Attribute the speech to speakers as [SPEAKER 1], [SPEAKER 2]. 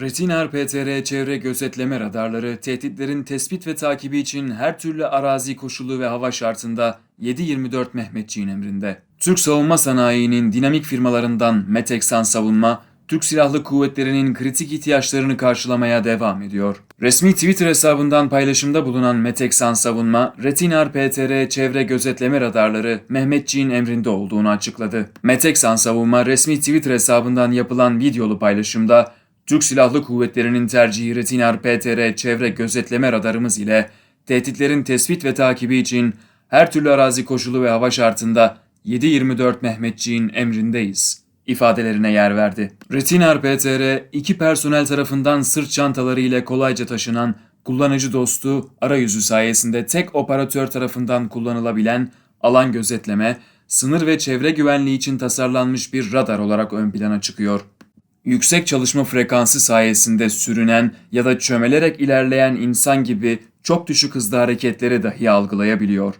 [SPEAKER 1] Retinar PTR çevre gözetleme radarları tehditlerin tespit ve takibi için her türlü arazi koşulu ve hava şartında 7-24 Mehmetçiğin emrinde. Türk savunma sanayinin dinamik firmalarından Meteksan Savunma, Türk Silahlı Kuvvetleri'nin kritik ihtiyaçlarını karşılamaya devam ediyor. Resmi Twitter hesabından paylaşımda bulunan Meteksan Savunma, Retinar PTR çevre gözetleme radarları Mehmetçiğin emrinde olduğunu açıkladı. Meteksan Savunma resmi Twitter hesabından yapılan videolu paylaşımda Türk Silahlı Kuvvetleri'nin tercihi Retinar PTR çevre gözetleme radarımız ile tehditlerin tespit ve takibi için her türlü arazi koşulu ve hava şartında 7-24 Mehmetçiğin emrindeyiz ifadelerine yer verdi. Retinar PTR iki personel tarafından sırt çantaları ile kolayca taşınan kullanıcı dostu arayüzü sayesinde tek operatör tarafından kullanılabilen alan gözetleme, sınır ve çevre güvenliği için tasarlanmış bir radar olarak ön plana çıkıyor yüksek çalışma frekansı sayesinde sürünen ya da çömelerek ilerleyen insan gibi çok düşük hızda hareketleri dahi algılayabiliyor.